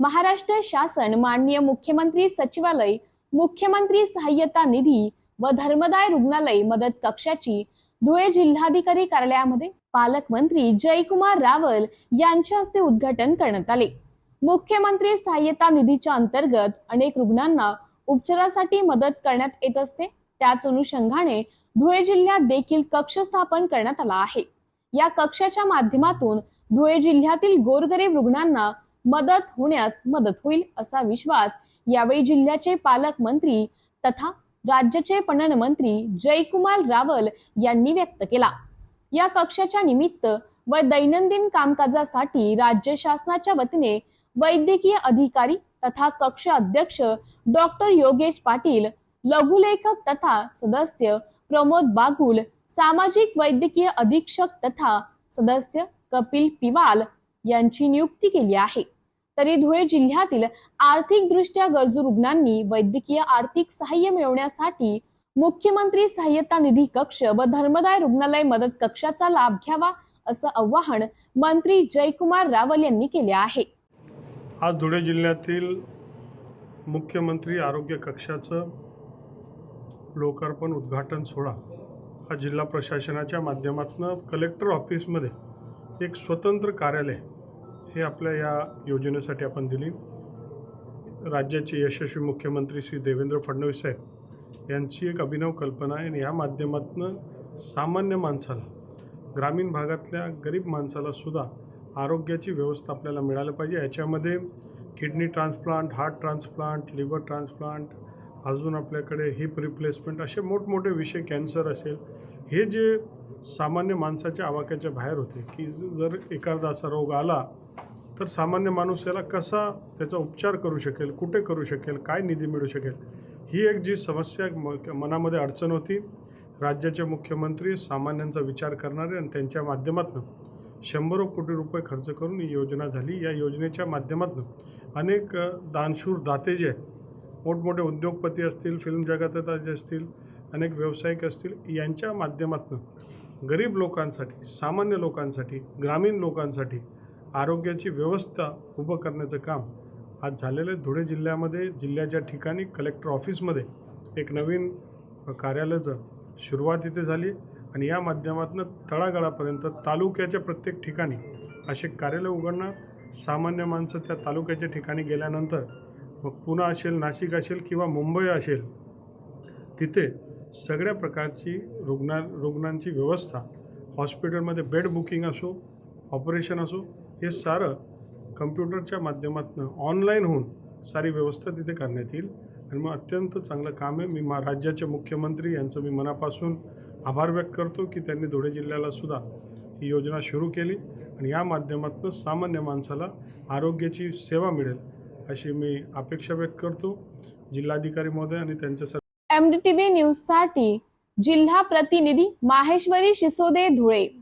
महाराष्ट्र शासन माननीय मुख्यमंत्री सचिवालय मुख्यमंत्री सहाय्यता निधी व धर्मदाय रुग्णालय मदत कक्षाची धुळे जिल्हाधिकारी कार्यालयामध्ये पालकमंत्री जयकुमार रावल यांच्या हस्ते उद्घाटन करण्यात आले. मुख्यमंत्री सहाय्यता निधीच्या अंतर्गत अनेक रुग्णांना उपचारासाठी मदत करण्यात येत असते. त्याच अनुषंगाने धुळे जिल्ह्यात देखील कक्ष स्थापन करण्यात आला आहे. या कक्षाच्या माध्यमातून धुळे जिल्ह्यातील गोरगरीब रुग्णांना मदत होण्यास मदत होईल असा विश्वास यावेळी जिल्ह्याचे पालकमंत्री तथा राज्याचे पणन मंत्री जयकुमार रावल यांनी व्यक्त केला. या कक्षाच्या निमित्त व दैनंदिन कामकाजासाठी राज्य शासनाच्या वतीने वैद्यकीय अधिकारी तथा कक्ष अध्यक्ष डॉक्टर योगेश पाटील लघुलेखक तथा सदस्य प्रमोद बागुल सामाजिक वैद्यकीय अधीक्षक तथा सदस्य कपिल पिवाल यांची नियुक्ती केली आहे. तरी धुळे जिल्ह्यातील आर्थिकदृष्ट्या गरजू रुग्णांनी वैद्यकीय आर्थिक सहाय्य मिळवण्यासाठी मुख्यमंत्री सहाय्यता निधी कक्ष व धर्मदाय रुग्णालय मदत कक्षाचा लाभ घ्यावा असं आवाहन मंत्री जयकुमार रावल यांनी केले आहे. आज धुळे जिल्ह्यातील मुख्यमंत्री आरोग्य कक्षाचं लोकार्पण उद्घाटन सोहळा हा जिल्हा प्रशासनाच्या माध्यमातून कलेक्टर ऑफिसमध्ये एक स्वतंत्र कार्यालय हे आपल्या या योजनेसाठी आपण दिली. राज्याचे यशस्वी मुख्यमंत्री श्री देवेंद्र फडणवीस साहेब यांची एक अभिनव कल्पना आहे आणि या माध्यमातून सामान्य माणसाला ग्रामीण भागातल्या गरीब माणसाला सुद्धा आरोग्याची व्यवस्था आपल्याला मिळायला पाहिजे. याच्यामध्ये kidney transplant heart transplant liver transplant अजून आपल्याकडे हिप रिप्लेसमेंट असे मोठमोठे विषय कॅन्सर असेल हे जे सामान्य माणसाच्या आवाक्याच्या बाहेर होते की जर एखादा असा रोग आला तर सामान्य माणूस याला कसा त्याचा उपचार करू शकेल कुठे करू शकेल काय निधी मिळू शकेल ही एक जी समस्या म- मनामध्ये अडचण होती. राज्याचे मुख्यमंत्री सामान्यांचा विचार करणारे आणि त्यांच्या माध्यमातून शंभरो कोटी रुपये खर्च करून ही योजना झाली. या योजनेच्या माध्यमातून अनेक दानशूर दाते जे आहेत मोठमोठे उद्योगपती असतील फिल्म जगतात असतील अनेक व्यावसायिक असतील यांच्या माध्यमातून गरीब लोकांसाठी सामान्य लोकांसाठी ग्रामीण लोकांसाठी आरोग्याची व्यवस्था उभं करण्याचं काम आज झालेलं आहे धुळे जिल्ह्यामध्ये. जिल्ह्याच्या ठिकाणी कलेक्टर ऑफिसमध्ये एक नवीन कार्यालयाचं सुरुवात इथे झाली आणि या माध्यमातून तळागाळापर्यंत तालुक्याच्या प्रत्येक ठिकाणी असे कार्यालय उघडणं सामान्य माणसं त्या तालुक्याच्या ठिकाणी गेल्यानंतर मग पुणे असेल नाशिक असेल किंवा मुंबई असेल तिथे सगळ्या प्रकारची रुग्णा रुग्णांची व्यवस्था हॉस्पिटलमध्ये बेड बुकिंग असो ऑपरेशन असो हे सारं कम्प्युटरच्या माध्यमातून ऑनलाईन होऊन सारी व्यवस्था तिथे करण्यात येईल. आणि मग अत्यंत चांगलं काम आहे. मी मा राज्याचे मुख्यमंत्री यांचं मी मनापासून आभार व्यक्त करतो की त्यांनी धुळे जिल्ह्याला सुद्धा ही योजना सुरू केली. आणि या माध्यमातून सामान्य माणसाला आरोग्याची सेवा मिळेल अशी मी अपेक्षा व्यक्त करतो. जिल्हाधिकारी महोदय आणि त्यांच्या एमडीटीव्ही न्यूजसाठी जिल्हा प्रतिनिधी माहेश्वरी शिसोदे धुळे.